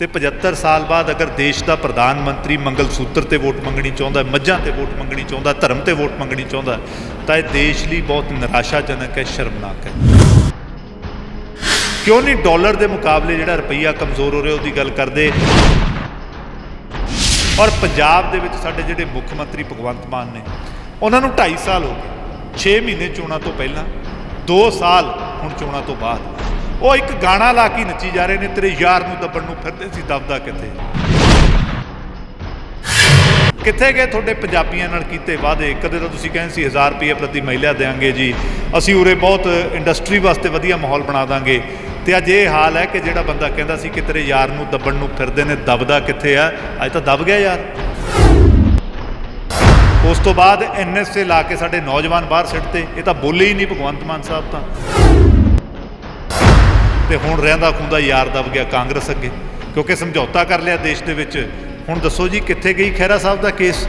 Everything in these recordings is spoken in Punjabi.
ਤੇ 75 ਸਾਲ ਬਾਅਦ ਅਗਰ ਦੇਸ਼ ਦਾ ਪ੍ਰਧਾਨ ਮੰਤਰੀ ਮੰਗਲ ਸੂਤਰ ਤੇ ਵੋਟ ਮੰਗਣੀ ਚਾਹੁੰਦਾ, ਮੱਝਾਂ ਤੇ ਵੋਟ ਮੰਗਣੀ ਚਾਹੁੰਦਾ, ਧਰਮ ਤੇ ਵੋਟ ਮੰਗਣੀ ਚਾਹੁੰਦਾ, ਤਾਂ ਇਹ ਦੇਸ਼ ਲਈ ਬਹੁਤ ਨਿਰਾਸ਼ਾਜਨਕ ਹੈ, ਸ਼ਰਮਨਾਕ ਹੈ। ਕਿਉਂ ਨਹੀਂ ਡਾਲਰ ਦੇ ਮੁਕਾਬਲੇ ਜਿਹੜਾ ਰੁਪਈਆ ਕਮਜ਼ੋਰ ਹੋ ਰਿਹਾ, ਉਹਦੀ ਗੱਲ ਕਰਦੇ। ਔਰ ਪੰਜਾਬ ਦੇ ਵਿੱਚ ਸਾਡੇ ਜਿਹੜੇ ਮੁੱਖ ਮੰਤਰੀ ਭਗਵੰਤ ਮਾਨ ਨੇ, ਉਹਨਾਂ ਨੂੰ 2.5 ਸਾਲ ਹੋ ਗਏ 6 ਮਹੀਨੇ ਚੋਣਾਂ ਤੋਂ ਪਹਿਲਾਂ 2 ਸਾਲ ਹੁਣ ਚੋਣਾਂ ਤੋਂ ਬਾਅਦ। ਉਹ ਇੱਕ ਗਾਣਾ ਲਾ ਕੇ ਨੱਚੀ ਜਾ ਰਹੇ ਨੇ, ਤੇਰੇ ਯਾਰ ਨੂੰ ਦੱਬਣ ਨੂੰ ਫਿਰਦੇ ਸੀ, ਦੱਬਦਾ ਕਿੱਥੇ? ਕਿੱਥੇ ਗਏ ਤੁਹਾਡੇ ਪੰਜਾਬੀਆਂ ਨਾਲ ਕੀਤੇ ਵਾਅਦੇ? ਕਦੇ ਤਾਂ ਤੁਸੀਂ ਕਹਿੰਦੇ ਸੀ 1000 ਰੁਪਏ ਪ੍ਰਤੀ ਮਹਿਲਾ ਦੇਾਂਗੇ ਜੀ। ਅਸੀਂ ਉਰੇ ਬਹੁਤ ਇੰਡਸਟਰੀ ਵਾਸਤੇ ਵਧੀਆ ਮਾਹੌਲ ਬਣਾ ਦਾਂਗੇ। ਤੇ ਅੱਜ ਇਹ ਹਾਲ ਹੈ ਕਿ ਜਿਹੜਾ ਬੰਦਾ ਕਹਿੰਦਾ ਸੀ ਕਿ ਤੇਰੇ ਯਾਰ ਨੂੰ ਦੱਬਣ ਨੂੰ ਫਿਰਦੇ ਨੇ, ਦਬਦਾ ਕਿੱਥੇ ਆ? ਅੱਜ ਤਾਂ ਦਬ ਗਿਆ ਯਾਰ। ਉਸ ਤੋਂ ਬਾਅਦ ਐਨਐਸਏ ਲਾ ਕੇ ਸਾਡੇ ਨੌਜਵਾਨ ਬਾਹਰ ਸਿੱਟਤੇ ਇਹ ਤਾਂ ਬੋਲੇ ਹੀ ਨਹੀਂ ਭਗਵੰਤ ਮਾਨ ਸਾਹਿਬ ਤਾਂ। ਤੇ ਹੁਣ ਰਹਿੰਦਾ ਖੁੰਦਾ ਯਾਰ ਦਬ ਗਿਆ ਕਾਂਗਰਸ ਅੱਗੇ। ਕਿਉਂਕਿ ਸਮਝੌਤਾ ਕਰ ਲਿਆ ਦੇਸ਼ ਦੇ ਵਿੱਚ। ਹੁਣ ਦੱਸੋ ਜੀ, ਕਿੱਥੇ ਗਈ ਖਹਿਰਾ ਸਾਹਿਬ ਦਾ ਕੇਸ?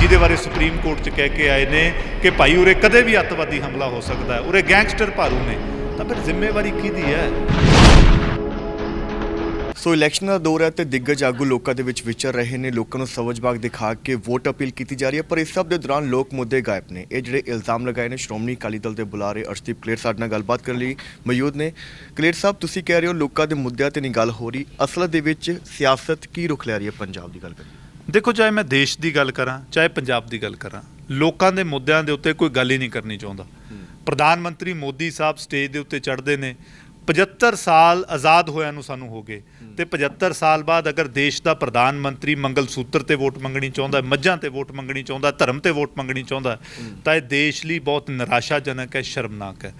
ਜਿਹਦੇ ਬਾਰੇ ਸੁਪਰੀਮ ਕੋਰਟ 'ਚ ਕਹਿ ਕੇ ਆਏ ਨੇ ਕਿ ਭਾਈ ਉਰੇ ਕਦੇ ਵੀ ਅੱਤਵਾਦੀ ਹਮਲਾ ਹੋ ਸਕਦਾ ਹੈ। ਉਰੇ ਗੈਂਗਸਟਰ ਭਾਰੂ ਨੇ। ਤਾਂ ਫਿਰ ਜ਼ਿੰਮੇਵਾਰੀ ਕਿਹਦੀ ਹੈ? ਸੋ ਇਲੈਕਸ਼ਨ ਦਾ ਦੌਰ ਹੈ ਤੇ ਦਿੱਗਜ ਆਗੂ ਲੋਕਾਂ ਦੇ ਵਿੱਚ ਵਿਚਰ ਰਹੇ ਨੇ। ਲੋਕਾਂ ਨੂੰ ਸਵਜਬਾਗ ਦਿਖਾ ਕੇ ਵੋਟ ਅਪੀਲ ਕੀਤੀ ਜਾ ਰਹੀ ਹੈ ਪਰ ਇਸ ਸਭ ਦੇ ਦੌਰਾਨ ਲੋਕ ਮੁੱਦੇ ਗਾਇਬ ਨੇ। ਇਹ ਜਿਹੜੇ ਇਲਜ਼ਾਮ ਲਗਾਏ ਨੇ ਸ਼੍ਰੋਮਣੀ ਅਕਾਲੀ ਦਲ ਦੇ ਬੁਲਾਰੇ ਅਰਸ਼ਦੀਪ ਕਲੇਰ ਸਾਡੇ ਨਾਲ ਗੱਲਬਾਤ ਕਰਨ ਲਈ ਮੌਜੂਦ ਨੇ। ਕਲੇਰ ਸਾਹਿਬ ਤੁਸੀਂ ਕਹਿ ਰਹੇ ਹੋ ਲੋਕਾਂ ਦੇ ਮੁੱਦਿਆਂ ਤੇ ਨਹੀਂ ਗੱਲ ਹੋ ਰਹੀ। ਅਸਲ ਦੇ ਵਿੱਚ ਸਿਆਸਤ ਕੀ ਰੁਖ ਲੈ ਰਹੀ ਹੈ ਪੰਜਾਬ ਦੀ ਗੱਲ ਕਰੀਏ? ਦੇਖੋ ਚਾਹੇ ਮੈਂ ਦੇਸ਼ ਦੀ ਗੱਲ ਕਰਾਂ ਚਾਹੇ ਪੰਜਾਬ ਦੀ ਗੱਲ ਕਰਾਂ ਲੋਕਾਂ ਦੇ ਮੁੱਦਿਆਂ ਦੇ ਉੱਤੇ ਕੋਈ ਗੱਲ ਹੀ ਨਹੀਂ ਕਰਨੀ ਚਾਹੁੰਦਾ। ਪ੍ਰਧਾਨ ਮੰਤਰੀ ਮੋਦੀ ਸਾਹਿਬ ਸਟੇਜ ਦੇ ਉੱਤੇ ਚੜ੍ਹਦੇ ਨੇ 75 ਸਾਲ ਆਜ਼ਾਦ ਹੋਇਆਂ ਨੂੰ ਸਾਨੂੰ ਹੋ ਗਏ। ਤੇ 75 ਸਾਲ ਬਾਅਦ ਅਗਰ ਦੇਸ਼ ਦਾ ਪ੍ਰਧਾਨ ਮੰਤਰੀ ਮੰਗਲ ਸੂਤਰ ਤੇ ਵੋਟ ਮੰਗਣੀ ਚਾਹੁੰਦਾ ਹੈ, ਮੱਝਾਂ ਤੇ ਵੋਟ ਮੰਗਣੀ ਚਾਹੁੰਦਾ ਧਰਮ ਤੇ ਵੋਟ ਮੰਗਣੀ ਚਾਹੁੰਦਾ ਤਾਂ ਇਹ ਦੇਸ਼ ਲਈ ਬਹੁਤ ਨਿਰਾਸ਼ਾਜਨਕ ਹੈ ਸ਼ਰਮਨਾਕ ਹੈ।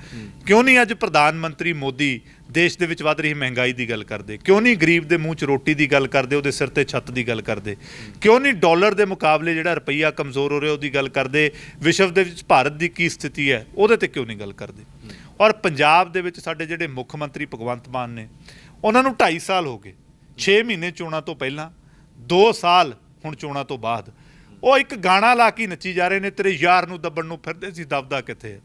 ਕਿਉਂ ਨਹੀਂ ਅੱਜ ਪ੍ਰਧਾਨ ਮੰਤਰੀ ਮੋਦੀ ਦੇਸ਼ ਦੇ ਵਿੱਚ ਵੱਧ ਰਹੀ ਮਹਿੰਗਾਈ ਦੀ ਗੱਲ ਕਰਦੇ? ਕਿਉਂ ਨਹੀਂ ਗਰੀਬ ਦੇ ਮੂੰਹ 'ਚ ਰੋਟੀ ਦੀ ਗੱਲ ਕਰਦੇ ਉਹਦੇ ਸਿਰ ਤੇ ਛੱਤ ਦੀ ਗੱਲ ਕਰਦੇ? ਕਿਉਂ ਨਹੀਂ ਡਾਲਰ ਦੇ ਮੁਕਾਬਲੇ ਜਿਹੜਾ ਰੁਪਈਆ ਕਮਜ਼ੋਰ ਹੋ ਰਿਹਾ ਉਹਦੀ ਗੱਲ ਕਰਦੇ? ਵਿਸ਼ਵ ਦੇ ਵਿੱਚ ਭਾਰਤ ਦੀ ਕੀ ਸਥਿਤੀ ਹੈ ਉਹਦੇ ਤੇ ਕਿਉਂ ਨਹੀਂ ਗੱਲ ਕਰਦੇ? ਔਰ ਪੰਜਾਬ ਦੇ ਵਿੱਚ ਸਾਡੇ ਜਿਹੜੇ ਮੁੱਖ ਮੰਤਰੀ ਭਗਵੰਤ ਮਾਨ ਨੇ, ਉਹਨਾਂ ਨੂੰ 2.5 ਸਾਲ ਹੋ ਗਏ। 6 ਮਹੀਨੇ ਚੋਣਾਂ ਤੋਂ ਪਹਿਲਾਂ 2 ਸਾਲ ਹੁਣ ਚੋਣਾਂ ਤੋਂ ਬਾਅਦ। ਉਹ ਇੱਕ ਗਾਣਾ ਲਾ ਕੇ ਨੱਚੀ ਜਾ ਰਹੇ ਨੇ, ਤੇਰੇ ਯਾਰ ਨੂੰ ਦੱਬਣ ਨੂੰ ਫਿਰਦੇ ਸੀ, ਦਬਦਾ ਕਿੱਥੇ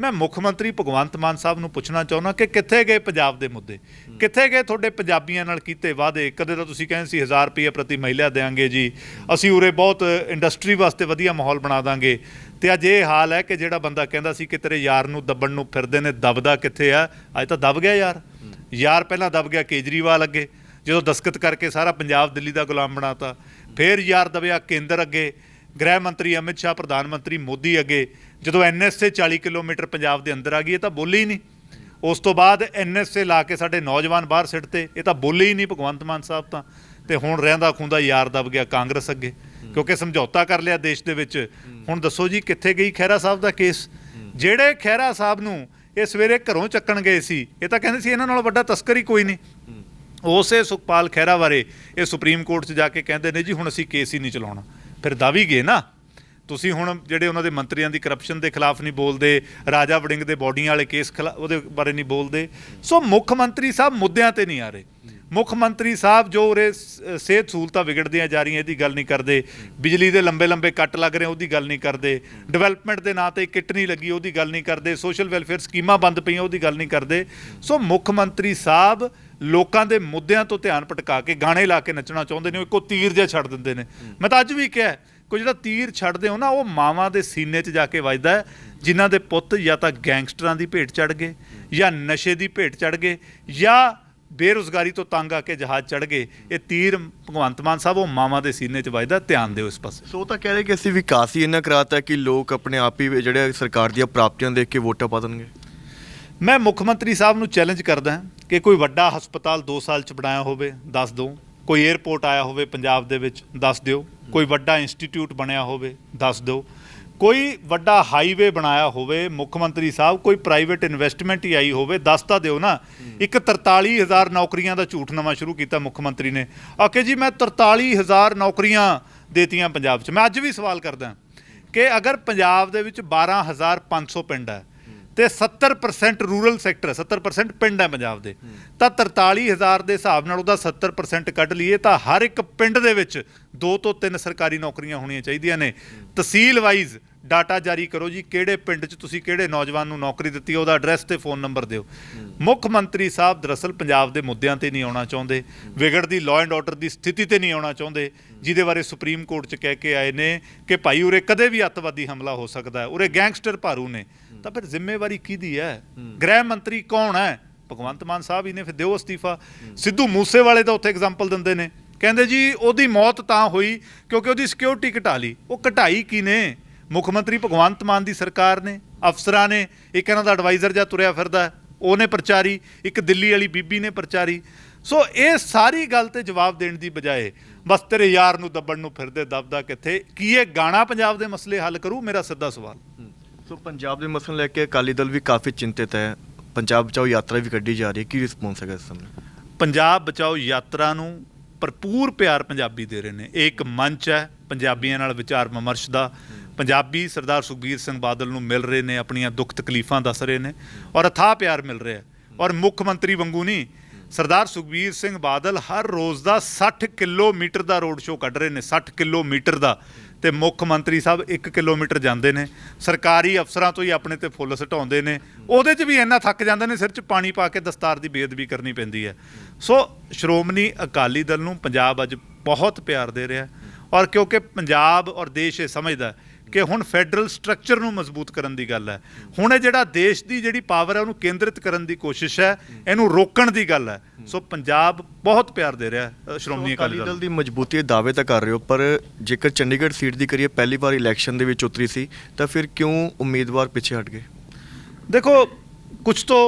ਮੈਂ ਮੁੱਖ ਮੰਤਰੀ ਭਗਵੰਤ ਮਾਨ ਸਾਹਿਬ ਨੂੰ ਪੁੱਛਣਾ ਚਾਹੁੰਦਾ ਕਿ ਕਿੱਥੇ ਗਏ ਪੰਜਾਬ ਦੇ ਮੁੱਦੇ? ਕਿੱਥੇ ਗਏ ਤੁਹਾਡੇ ਪੰਜਾਬੀਆਂ ਨਾਲ ਕੀਤੇ ਵਾਅਦੇ? ਕਦੇ ਤਾਂ ਤੁਸੀਂ ਕਹਿੰਦੇ ਸੀ 1000 ਰੁਪਏ ਪ੍ਰਤੀ ਮਹਿਲਾ ਦੇਾਂਗੇ ਜੀ। ਅਸੀਂ ਉਰੇ ਬਹੁਤ ਇੰਡਸਟਰੀ ਵਾਸਤੇ ਵਧੀਆ ਮਾਹੌਲ ਬਣਾ ਦਾਂਗੇ। ਤੇ ਅੱਜ ਇਹ ਹਾਲ ਹੈ ਕਿ ਜਿਹੜਾ ਬੰਦਾ ਕਹਿੰਦਾ ਸੀ ਕਿ ਤੇਰੇ ਯਾਰ ਨੂੰ ਦੱਬਣ ਨੂੰ ਫਿਰਦੇ ਨੇ, ਦਬਦਾ ਕਿੱਥੇ ਆ? ਅੱਜ ਤਾਂ ਦਬ ਗਿਆ ਯਾਰ। ਯਾਰ ਪਹਿਲਾਂ ਦਬ ਗਿਆ ਕੇਜਰੀਵਾਲ ਅੱਗੇ। ਜਦੋਂ ਦਸਕਤ ਕਰਕੇ ਸਾਰਾ ਪੰਜਾਬ ਦਿੱਲੀ ਦਾ ਗੁਲਾਮ ਬਣਾਤਾ। ਫਿਰ ਯਾਰ ਦਬਿਆ ਕੇਂਦਰ ਅੱਗੇ। ਗ੍ਰਹਿ ਮੰਤਰੀ ਅਮਿਤ ਸ਼ਾਹ, ਪ੍ਰਧਾਨ ਮੰਤਰੀ ਮੋਦੀ ਅੱਗੇ ਜਦੋਂ ਐਨਐਸਏ 40 ਕਿਲੋਮੀਟਰ ਪੰਜਾਬ ਦੇ ਅੰਦਰ ਆ ਗਈ, ਇਹ ਤਾਂ ਬੋਲੀ ਹੀ ਨਹੀਂ। ਉਸ ਤੋਂ ਬਾਅਦ ਐਨਐਸਏ ਲਾ ਕੇ ਸਾਡੇ ਨੌਜਵਾਨ ਬਾਹਰ ਸਿੱਟ ਤੇ, ਇਹ ਤਾਂ ਬੋਲੇ ਹੀ ਨਹੀਂ ਭਗਵੰਤ ਮਾਨ ਸਾਹਿਬ ਤਾਂ। ਤੇ ਹੁਣ ਰਹਿੰਦਾ ਖੁੰਦਾ ਯਾਰ ਦਬ ਗਿਆ ਕਾਂਗਰਸ ਅੱਗੇ। ਕਿਉਂਕਿ ਸਮਝੌਤਾ ਕਰ ਲਿਆ ਦੇਸ਼ ਦੇ ਵਿੱਚ। ਹੁਣ ਦੱਸੋ ਜੀ, ਕਿੱਥੇ ਗਈ ਖਹਿਰਾ ਸਾਹਿਬ ਦਾ ਕੇਸ? ਜਿਹੜੇ ਖਹਿਰਾ ਸਾਹਿਬ ਨੂੰ ਇਹ ਸਵੇਰੇ ਘਰੋਂ ਚੱਕਣ ਗਏ ਸੀ, ਇਹ ਤਾਂ ਕਹਿੰਦੇ ਸੀ ਇਹਨਾਂ ਨਾਲੋਂ ਵੱਡਾ ਤਸਕਰ ਹੀ ਕੋਈ ਨਹੀਂ। ਉਸੇ ਸੁਖਪਾਲ ਖਹਿਰਾ ਬਾਰੇ ਇਹ ਸੁਪਰੀਮ ਕੋਰਟ 'ਚ ਜਾ ਕੇ ਕਹਿੰਦੇ ਨੇ ਜੀ, ਹੁਣ ਅਸੀਂ ਕੇਸ ਹੀ ਨਹੀਂ ਚਲਾਉਣਾ। ਫਿਰ ਦਾਵੀ ਗਏ ਨਾ। ਤੁਸੀਂ ਹੁਣ ਜਿਹੜੇ ਉਹਨਾਂ ਦੇ ਮੰਤਰੀਆਂ ਦੀ ਕਰਪਸ਼ਨ ਦੇ ਖਿਲਾਫ ਨਹੀਂ ਬੋਲਦੇ, ਰਾਜਾ ਵੜਿੰਗ ਦੇ ਬੋਡੀਆਂ ਵਾਲੇ ਕੇਸ ਖਿਲਾ- ਉਹਦੇ ਬਾਰੇ ਨਹੀਂ ਬੋਲਦੇ। ਸੋ ਮੁੱਖ ਮੰਤਰੀ ਸਾਹਿਬ ਮੁੱਦਿਆਂ ਤੇ ਨਹੀਂ ਆ ਰਹੇ। ਮੁੱਖ ਮੰਤਰੀ ਸਾਹਿਬ ਜੋ ਉਰੇ ਸਿਹਤ ਸਹੂਲਤਾਂ ਵਿਗੜਦੀਆਂ ਜਾ ਰਹੀਆਂ, ਇਹਦੀ ਗੱਲ ਨਹੀਂ ਕਰਦੇ। ਬਿਜਲੀ ਦੇ ਲੰਬੇ ਲੰਬੇ ਕੱਟ ਲੱਗ ਰਹੇ, ਉਹਦੀ ਗੱਲ ਨਹੀਂ ਕਰਦੇ। ਡਿਵੈਲਪਮੈਂਟ ਦੇ ਨਾਂ ਤੇ ਕਿੱਟ ਨਹੀਂ ਲੱਗੀ, ਉਹਦੀ ਗੱਲ ਨਹੀਂ ਕਰਦੇ। ਸੋਸ਼ਲ ਵੈਲਫੇਅਰ ਸਕੀਮਾਂ ਬੰਦ ਪਈਆਂ, ਉਹਦੀ ਗੱਲ ਨਹੀਂ ਕਰਦੇ। ਸੋ ਮੁੱਖ ਮੰਤਰੀ ਸਾਹਿਬ ਲੋਕਾਂ ਦੇ ਮੁੱਦਿਆਂ ਤੋਂ ਧਿਆਨ ਭਟਕਾ ਕੇ ਗਾਣੇ ਲਾ ਕੇ ਨੱਚਣਾ ਚਾਹੁੰਦੇ ਨੇ ਉਹ ਇੱਕੋ ਤੀਰ ਜਿਹਾ ਛੱਡ ਦਿੰਦੇ ਨੇ। ਮੈਂ ਤਾਂ ਅੱਜ ਵੀ ਕਿਹਾ ਕੋਈ ਜਿਹੜਾ ਤੀਰ ਛੱਡਦੇ ਹੋ ਨਾ ਉਹ ਮਾਵਾਂ ਦੇ ਸੀਨੇ 'ਚ ਜਾ ਕੇ ਵੱਜਦਾ ਜਿਨ੍ਹਾਂ ਦੇ ਪੁੱਤ ਜਾਂ ਤਾਂ ਗੈਂਗਸਟਰਾਂ ਦੀ ਭੇਟ ਚੜ ਗਏ ਜਾਂ ਨਸ਼ੇ ਦੀ ਭੇਟ ਚੜ ਗਏ ਜਾਂ ਬੇਰੁਜ਼ਗਾਰੀ ਤੋਂ ਤੰਗ ਆ ਕੇ ਜਹਾਜ਼ ਚੜ ਗਏ ਇਹ ਤੀਰ ਭਗਵੰਤ ਮਾਨ ਸਾਹਿਬ ਉਹ ਮਾਵਾਂ ਦੇ ਸੀਨੇ 'ਚ ਵੱਜਦਾ ਧਿਆਨ ਦਿਓ ਇਸ ਪਾਸੇ। ਸੋ ਤਾਂ ਕਹਿ ਰਹੇ ਕਿ ਅਸੀਂ ਵਿਕਾਸ ਹੀ ਇੰਨਾ ਕਰਾਤਾ ਕਿ ਲੋਕ ਆਪਣੇ ਆਪ ਹੀ ਜਿਹੜੇ ਸਰਕਾਰ ਦੀਆਂ ਪ੍ਰਾਪਤੀਆਂ ਦੇਖ ਕੇ ਵੋਟਾਂ ਪਾ ਦੇਣਗੇ। ਮੈਂ ਮੁੱਖ ਮੰਤਰੀ ਸਾਹਿਬ ਨੂੰ ਚੈਲੰਜ ਕਰਦਾ ਹਾਂ ਕਿ ਕੋਈ ਵੱਡਾ ਹਸਪਤਾਲ 2 ਸਾਲ ਚ ਬਣਾਇਆ ਹੋਵੇ ਦੱਸ ਦਿਓ। ਕੋਈ 에ਅਰਪੋਰਟ ਆਇਆ ਹੋਵੇ ਪੰਜਾਬ ਦੇ ਵਿੱਚ ਦੱਸ ਦਿਓ। ਕੋਈ ਵੱਡਾ ਇੰਸਟੀਚਿਊਟ ਬਣਿਆ ਹੋਵੇ ਦੱਸ ਦਿਓ। ਕੋਈ ਵੱਡਾ ਹਾਈਵੇ ਬਣਾਇਆ ਹੋਵੇ ਮੁੱਖ ਮੰਤਰੀ ਸਾਹਿਬ ਕੋਈ ਪ੍ਰਾਈਵੇਟ ਇਨਵੈਸਟਮੈਂਟ ਹੀ ਆਈ ਹੋਵੇ ਦੱਸ ਤਾਂ ਦਿਓ ਨਾ। ਇੱਕ 43000 ਨੌਕਰੀਆਂ ਦਾ ਝੂਠ ਨਵਾਂ ਸ਼ੁਰੂ ਕੀਤਾ ਮੁੱਖ ਮੰਤਰੀ ਨੇ। ਆਕੇ ਜੀ ਮੈਂ 43000 ਨੌਕਰੀਆਂ ਦੇਤੀਆਂ ਪੰਜਾਬ 'ਚ। ਮੈਂ ਅੱਜ ਵੀ ਸਵਾਲ ਕਰਦਾ ਕਿ ਅਗਰ ਪੰਜਾਬ ਦੇ ਵਿੱਚ 12500 ਪਿੰਡ ਹੈ ਤੇ 70% ਰੂਰਲ ਸੈਕਟਰ ਹੈ 70% ਪਿੰਡ ਹੈ ਪੰਜਾਬ ਦੇ। ਤਾਂ 43000 ਦੇ ਹਿਸਾਬ ਨਾਲ ਉਹਦਾ 70% ਕੱਢ ਲਈਏ ਤਾਂ ਹਰ ਇੱਕ ਪਿੰਡ ਦੇ ਵਿੱਚ ਦੋ ਤੋਂ ਤਿੰਨ ਸਰਕਾਰੀ ਨੌਕਰੀਆਂ ਹੋਣੀਆਂ ਚਾਹੀਦੀਆਂ ਨੇ। ਤਹਿਸੀਲ ਵਾਈਜ਼ ਡਾਟਾ ਜਾਰੀ ਕਰੋ ਜੀ ਕਿਹੜੇ ਪਿੰਡ 'ਚ ਤੁਸੀਂ ਕਿਹੜੇ ਨੌਜਵਾਨ ਨੂੰ ਨੌਕਰੀ ਦਿੱਤੀ ਹੈ, ਉਹਦਾ ਐਡਰੈਸ ਤੇ ਫੋਨ ਨੰਬਰ ਦਿਓ। ਮੁੱਖ ਮੰਤਰੀ ਸਾਹਿਬ ਦਰਅਸਲ ਪੰਜਾਬ ਦੇ ਮੁੱਦਿਆਂ ਤੇ ਨਹੀਂ ਆਉਣਾ ਚਾਹੁੰਦੇ ਵਿਗੜਦੀ ਲਾਅ ਐਂਡ ਆਰਡਰ ਦੀ ਸਥਿਤੀ ਤੇ ਨਹੀਂ ਆਉਣਾ ਚਾਹੁੰਦੇ ਜਿਹਦੇ ਬਾਰੇ ਸੁਪਰੀਮ ਕੋਰਟ 'ਚ ਕਹਿ ਕੇ ਆਏ ਨੇ ਕਿ ਭਾਈ ਉਰੇ ਕਦੇ ਵੀ ਅੱਤਵਾਦੀ ਹਮਲਾ ਹੋ ਸਕਦਾ ਹੈ ਉਰੇ ਗੈਂਗਸਟਰ ਭਾਰੂ ਨੇ। ਤਾਂ ਫਿਰ ਜ਼ਿੰਮੇਵਾਰੀ ਕਿਹਦੀ ਹੈ? ਗ੍ਰਹਿ ਮੰਤਰੀ ਕੌਣ ਹੈ? ਭਗਵੰਤ ਮਾਨ ਸਾਹਿਬ ਹੀ ਨੇ ਫਿਰ ਦਿਓ ਅਸਤੀਫਾ। ਸਿੱਧੂ ਮੂਸੇਵਾਲੇ ਦਾ ਉੱਥੇ ਐਗਜ਼ਾਮਪਲ ਦਿੰਦੇ ਨੇ। ਕਹਿੰਦੇ ਜੀ ਉਹਦੀ ਮੌਤ ਤਾਂ ਹੋਈ ਕਿਉਂਕਿ ਉਹਦੀ ਸਿਕਿਉਰਿਟੀ ਘਟਾ ਲਈ। ਉਹ ਘਟਾਈ ਕਿਨੇ ਮੁੱਖ ਮੰਤਰੀ ਭਗਵੰਤ ਮਾਨ ਦੀ ਸਰਕਾਰ ਨੇ ਅਫਸਰਾਂ ਨੇ ਇੱਕ ਇਹਨਾਂ ਦਾ ਐਡਵਾਈਜ਼ਰ ਜਾਂ ਤੁਰਿਆ ਫਿਰਦਾ ਉਹਨੇ ਪ੍ਰਚਾਰੀ ਇੱਕ ਦਿੱਲੀ ਵਾਲੀ ਬੀਬੀ ਨੇ ਪ੍ਰਚਾਰੀ। ਸੋ ਇਹ ਸਾਰੀ ਗੱਲ ਤੇ ਜਵਾਬ ਦੇਣ ਦੀ ਬਜਾਏ ਬਸ ਤੇਰੇ ਯਾਰ ਨੂੰ ਦੱਬਣ ਨੂੰ ਫਿਰਦੇ ਦਬਦਾ ਕਿੱਥੇ? ਕੀ ਇਹ ਗਾਣਾ ਪੰਜਾਬ ਦੇ ਮਸਲੇ ਹੱਲ ਕਰੂ? ਮੇਰਾ ਸਿੱਧਾ ਸਵਾਲ। ਸੋ ਪੰਜਾਬ ਦੇ ਮਸਲੇ ਨੂੰ ਲੈ ਕੇ ਅਕਾਲੀ ਦਲ ਵੀ ਕਾਫੀ ਚਿੰਤਿਤ ਹੈ। ਪੰਜਾਬ ਬਚਾਓ ਯਾਤਰਾ ਵੀ ਕੱਢੀ ਜਾ ਰਹੀ ਹੈ। ਕੀ ਰਿਸਪੌਂਸ ਹੈਗਾ ਇਸ ਸਮੇਂ ਪੰਜਾਬ ਬਚਾਓ ਯਾਤਰਾ ਨੂੰ ਭਰਪੂਰ ਪਿਆਰ ਪੰਜਾਬੀ ਦੇ ਰਹੇ ਨੇ। ਇਹ ਇੱਕ ਮੰਚ ਹੈ। ਪੰਜਾਬੀਆਂ ਨਾਲ ਵਿਚਾਰ ਵਿਮਰਸ਼ ਦਾ। ਪੰਜਾਬੀ ਸਰਦਾਰ ਸੁਖਬੀਰ ਸਿੰਘ ਬਾਦਲ ਨੂੰ ਮਿਲ ਰਹੇ ਨੇ, ਆਪਣੀਆਂ ਦੁੱਖ ਤਕਲੀਫਾਂ ਦੱਸ ਰਹੇ ਨੇ ਔਰ ਅਥਾਹ ਪਿਆਰ ਮਿਲ ਰਿਹਾ ਔਰ ਮੁੱਖ ਮੰਤਰੀ ਵਾਂਗੂ ਨਹੀਂ, ਸਰਦਾਰ ਸੁਖਬੀਰ ਸਿੰਘ ਬਾਦਲ ਹਰ ਰੋਜ਼ ਦਾ 60 ਕਿਲੋਮੀਟਰ ਦਾ ਰੋਡ ਸ਼ੋਅ ਕੱਢ ਰਹੇ ਨੇ। 60 ਕਿਲੋਮੀਟਰ ਦਾ। ਤੇ ਮੁੱਖ ਮੰਤਰੀ ਸਾਹਿਬ 1 ਕਿਲੋਮੀਟਰ ਜਾਂਦੇ ਨੇ, ਸਰਕਾਰੀ ਅਫਸਰਾਂ ਤੋਂ ਹੀ ਆਪਣੇ ਤੇ ਫੁੱਲ ਸਟਾਉਂਦੇ ਨੇ। ਉਹਦੇ 'ਚ ਵੀ ਇੰਨਾ ਥੱਕ ਜਾਂਦੇ ਨੇ, ਸਿਰ 'ਚ ਪਾਣੀ ਪਾ ਕੇ ਦਸਤਾਰ ਦੀ ਬੇਅਦਬੀ ਕਰਨੀ ਪੈਂਦੀ ਹੈ। ਸੋ ਸ਼੍ਰੋਮਣੀ ਅਕਾਲੀ ਦਲ ਨੂੰ ਪੰਜਾਬ ਅੱਜ ਬਹੁਤ ਪਿਆਰ ਦੇ ਰਿਹਾ ਔਰ ਕਿਉਂਕਿ ਪੰਜਾਬ ਔਰ ਦੇਸ਼ ਇਹ ਸਮਝਦਾ ਕਿ ਹੁਣ ਫੈਡਰਲ ਸਟਰਕਚਰ ਨੂੰ ਮਜ਼ਬੂਤ ਕਰਨ ਦੀ ਗੱਲ ਹੈ। ਹੁਣ ਇਹ ਜਿਹੜਾ ਦੇਸ਼ ਦੀ ਜਿਹੜੀ ਪਾਵਰ ਹੈ ਉਹਨੂੰ ਕੇਂਦਰਿਤ ਕਰਨ ਦੀ ਕੋਸ਼ਿਸ਼ ਹੈ ਇਹਨੂੰ ਰੋਕਣ ਦੀ ਗੱਲ ਹੈ। ਸੋ ਪੰਜਾਬ ਬਹੁਤ ਪਿਆਰ ਦੇ ਰਿਹਾ ਸ਼੍ਰੋਮਣੀ ਅਕਾਲੀ ਦਲ ਦੀ ਮਜ਼ਬੂਤੀ ਦਾਅਵੇ ਤਾਂ ਕਰ ਰਹੇ ਹੋ ਪਰ ਜੇਕਰ ਚੰਡੀਗੜ੍ਹ ਸੀਟ ਦੀ ਕਰੀਏ ਪਹਿਲੀ ਵਾਰ ਇਲੈਕਸ਼ਨ ਦੇ ਵਿੱਚ ਉਤਰੀ ਸੀ ਤਾਂ ਫਿਰ ਕਿਉਂ ਉਮੀਦਵਾਰ ਪਿੱਛੇ ਹਟ ਗਏ? ਦੇਖੋ ਕੁਝ ਤੋਂ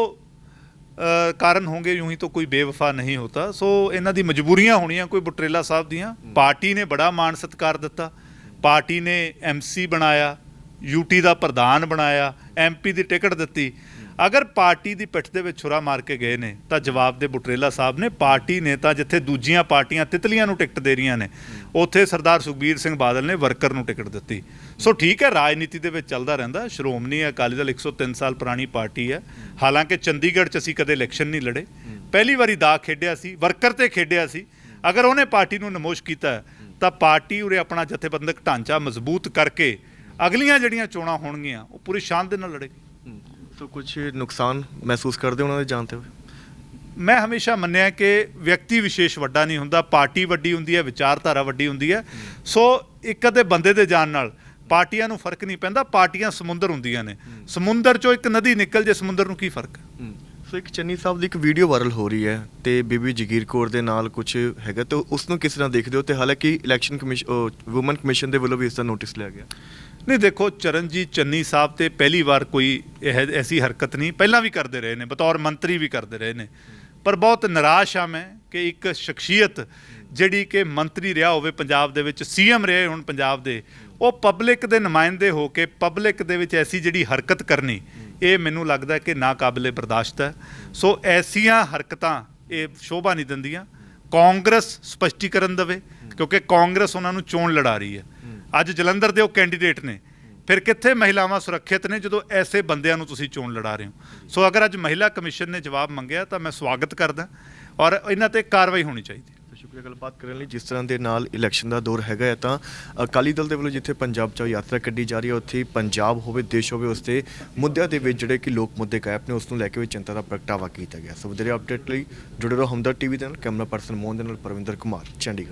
ਕਾਰਨ ਹੋਗੇ ਯੂੰ ਹੀ ਤਾਂ ਕੋਈ ਬੇਵਫਾ ਨਹੀਂ ਹੁੰਦਾ ਸੋ ਇਹਨਾਂ ਦੀ ਮਜਬੂਰੀਆਂ ਹੋਣੀਆਂ ਕੋਈ ਬੁਟਰੇਲਾ ਸਾਹਿਬ ਦੀਆਂ। ਪਾਰਟੀ ਨੇ ਬੜਾ ਮਾਣ ਸਤਕਾਰ ਦਿੱਤਾ। ਪਾਰਟੀ ਨੇ ਐਮਸੀ ਬਣਾਇਆ ਯੂਟੀ ਦਾ ਪ੍ਰਧਾਨ ਬਣਾਇਆ ਐਮਪੀ ਦੀ ਟਿਕਟ ਦਿੱਤੀ। ਅਗਰ ਪਾਰਟੀ ਦੀ ਪਿੱਠ ਦੇ ਵਿੱਚ ਛੁਰਾ ਮਾਰ ਕੇ ਗਏ ਨੇ, ਤਾਂ ਜਵਾਬ ਦੇ ਬੁਟਰੇਲਾ ਸਾਹਿਬ ਨੇ, ਪਾਰਟੀ ਨੇ ਤਾਂ ਜਿੱਥੇ ਦੂਜੀਆਂ ਪਾਰਟੀਆਂ ਤਿਤਲੀਆਂ ਨੂੰ ਟਿਕਟ ਦੇ ਰਹੀਆਂ ਨੇ, ਉੱਥੇ ਸਰਦਾਰ ਸੁਖਬੀਰ ਸਿੰਘ ਬਾਦਲ ਨੇ ਵਰਕਰ ਨੂੰ ਟਿਕਟ ਦਿੱਤੀ। ਸੋ ਠੀਕ ਹੈ, ਰਾਜਨੀਤੀ ਦੇ ਵਿੱਚ ਚੱਲਦਾ ਰਹਿੰਦਾ, ਸ਼੍ਰੋਮਣੀ ਅਕਾਲੀ ਦਲ 103 ਸਾਲ ਪੁਰਾਣੀ ਪਾਰਟੀ ਹੈ। ਹਾਲਾਂਕਿ ਚੰਡੀਗੜ੍ਹ 'ਚ ਅਸੀਂ ਕਦੇ ਇਲੈਕਸ਼ਨ ਨਹੀਂ ਲੜੇ। ਪਹਿਲੀ ਵਾਰੀ ਦਾ ਖੇਡਿਆ ਸੀ, ਵਰਕਰ ਤੇ ਖੇਡਿਆ ਸੀ। ਅਗਰ ਉਹਨੇ ਪਾਰਟੀ ਨੂੰ ਨਮੋਸ਼ ਕੀਤਾ ਤਾਂ ਪਾਰਟੀ ਉਰੇ ਆਪਣਾ ਜਥੇਬੰਦਕ ਢਾਂਚਾ ਮਜ਼ਬੂਤ ਕਰਕੇ ਅਗਲੀਆਂ ਜਿਹੜੀਆਂ ਚੋਣਾਂ ਹੋਣਗੀਆਂ ਉਹ ਪੂਰੀ ਸ਼ਾਨ ਦੇ ਨਾਲ ਲੜੇਗੀ। ਸੋ ਕੁਝ ਨੁਕਸਾਨ ਮਹਿਸੂਸ ਕਰਦੇ ਉਹਨਾਂ ਦੇ ਜਾਣਦੇ ਹੋਏ ਮੈਂ ਹਮੇਸ਼ਾ ਮੰਨਿਆ ਕਿ ਵਿਅਕਤੀ ਵਿਸ਼ੇਸ਼ ਵੱਡਾ ਨਹੀਂ ਹੁੰਦਾ ਪਾਰਟੀ ਵੱਡੀ ਹੁੰਦੀ ਹੈ ਵਿਚਾਰਧਾਰਾ ਵੱਡੀ ਹੁੰਦੀ ਹੈ। ਸੋ ਇੱਕ ਅੱਧੇ ਬੰਦੇ ਦੇ ਜਾਣ ਨਾਲ ਪਾਰਟੀਆਂ ਨੂੰ ਫ਼ਰਕ ਨਹੀਂ ਪੈਂਦਾ ਪਾਰਟੀਆਂ ਸਮੁੰਦਰ ਹੁੰਦੀਆਂ ਨੇ। ਸਮੁੰਦਰ ਚੋਂ ਇੱਕ ਨਦੀ ਨਿਕਲ ਜੇ ਸਮੁੰਦਰ ਨੂੰ ਕੀ ਫ਼ਰਕ? ਹੈ? ਸੋ ਇੱਕ ਚੰਨੀ ਸਾਹਿਬ ਦੀ ਇੱਕ ਵੀਡੀਓ ਵਾਇਰਲ ਹੋ ਰਹੀ ਹੈ ਤੇ ਬੀਬੀ ਜਗੀਰ ਕੌਰ ਦੇ ਨਾਲ ਕੁਝ ਹੈਗਾ ਤੇ ਉਸ ਨੂੰ ਕਿਸ ਤਰ੍ਹਾਂ ਦੇਖਦੇ ਹੋ ਤੇ ਹਾਲਾਂਕਿ ਇਲੈਕਸ਼ਨ ਕਮਿਸ਼ਨ ਵੂਮਨ ਕਮਿਸ਼ਨ ਦੇ ਵੱਲੋਂ ਵੀ ਇਸ ਦਾ ਨੋਟਿਸ ਲਿਆ ਗਿਆ। ਨਹੀਂ, ਦੇਖੋ, ਚਰਨਜੀਤ ਚੰਨੀ ਸਾਹਿਬ ਤੇ ਪਹਿਲੀ ਵਾਰ ਕੋਈ ਇਹ ਐਸੀ ਹਰਕਤ ਨਹੀਂ। ਪਹਿਲਾਂ ਵੀ ਕਰਦੇ ਰਹੇ ਨੇ, ਬਤੌਰ ਮੰਤਰੀ ਵੀ ਕਰਦੇ ਰਹੇ ਨੇ। ਪਰ ਬਹੁਤ ਨਿਰਾਸ਼ ਹਾਂ ਮੈਂ ਕਿ ਇੱਕ ਸ਼ਖਸੀਅਤ ਜਿਹੜੀ ਕਿ ਮੰਤਰੀ ਰਿਹਾ ਹੋਵੇ ਪੰਜਾਬ ਦੇ ਵਿੱਚ, ਸੀਐਮ ਰਹੇ ਹੁਣ ਪੰਜਾਬ ਦੇ, ਉਹ ਪਬਲਿਕ ਦੇ ਨੁਮਾਇੰਦੇ ਹੋ ਕੇ ਪਬਲਿਕ ਦੇ ਵਿੱਚ ਐਸੀ ਜਿਹੜੀ ਹਰਕਤ ਕਰਨੀ ਇਹ ਮੈਨੂੰ ਲੱਗਦਾ ਕਿ ਨਾ ਕਾਬਲੇ ਬਰਦਾਸ਼ਤ ਹੈ। ਸੋ ਐਸੀਆਂ ਹਰਕਤਾਂ ਇਹ ਸ਼ੋਭਾ ਨਹੀਂ ਦਿੰਦੀਆਂ। ਕਾਂਗਰਸ ਸਪਸ਼ਟੀਕਰਨ ਦੇਵੇ, ਕਿਉਂਕਿ ਕਾਂਗਰਸ ਉਹਨਾਂ ਨੂੰ ਚੋਣ ਲੜਾ ਰਹੀ ਹੈ। ਅੱਜ ਜਲੰਧਰ ਦੇ ਉਹ ਕੈਂਡੀਡੇਟ ਨੇ। ਫਿਰ ਕਿੱਥੇ ਮਹਿਲਾਵਾਂ ਸੁਰੱਖਿਅਤ ਨੇ ਜਦੋਂ ਐਸੇ ਬੰਦਿਆਂ ਨੂੰ ਤੁਸੀਂ ਚੋਣ ਲੜਾ ਰਹੇ ਹੋ? ਸੋ ਅਗਰ ਅੱਜ ਮਹਿਲਾ ਕਮਿਸ਼ਨ ਨੇ ਜਵਾਬ ਮੰਗਿਆ ਤਾਂ ਮੈਂ ਸਵਾਗਤ ਕਰਦਾ ਔਰ ਇਹਨਾਂ ਤੇ ਕਾਰਵਾਈ ਹੋਣੀ ਚਾਹੀਦੀ ਹੈ ਗੱਲਬਾਤ ਕਰਨ ਲਈ ਜਿਸ ਤਰ੍ਹਾਂ ਦੇ ਨਾਲ ਇਲੈਕਸ਼ਨ ਦਾ ਦੌਰ ਹੈਗਾ ਹੈ, ਤਾਂ ਅਕਾਲੀ ਦਲ ਦੇ ਵੱਲੋਂ ਜਿੱਥੇ ਪੰਜਾਬ ਚ ਯਾਤਰਾ ਕੱਢੀ ਜਾ ਰਹੀ ਹੈ, ਉੱਥੇ ਪੰਜਾਬ ਹੋਵੇ, ਦੇਸ਼ ਹੋਵੇ, ਉਸ ਦੇ ਮੁੱਦਿਆਂ ਦੇ ਵਿੱਚ ਜਿਹੜੇ ਕਿ ਲੋਕ ਮੁੱਦੇ ਗਾਇਬ ਨੇ, ਉਸ ਨੂੰ ਲੈ ਕੇ ਵੀ ਚਿੰਤਾ ਦਾ ਪ੍ਰਗਟਾਵਾ ਕੀਤਾ ਗਿਆ। ਸੋ ਵਧੇਰੇ ਅਪਡੇਟ ਲਈ ਜੁੜੇ ਰਹੋ ਹਮਦਰ ਟੀਵੀ ਦੇ ਨਾਲ, ਕੈਮਰਾ ਪਰਸਨ ਮੋਹਨ ਦੇ ਨਾਲ ਪਰਵਿੰਦਰ ਕੁਮਾਰ, ਚੰਡੀਗੜ੍ਹ।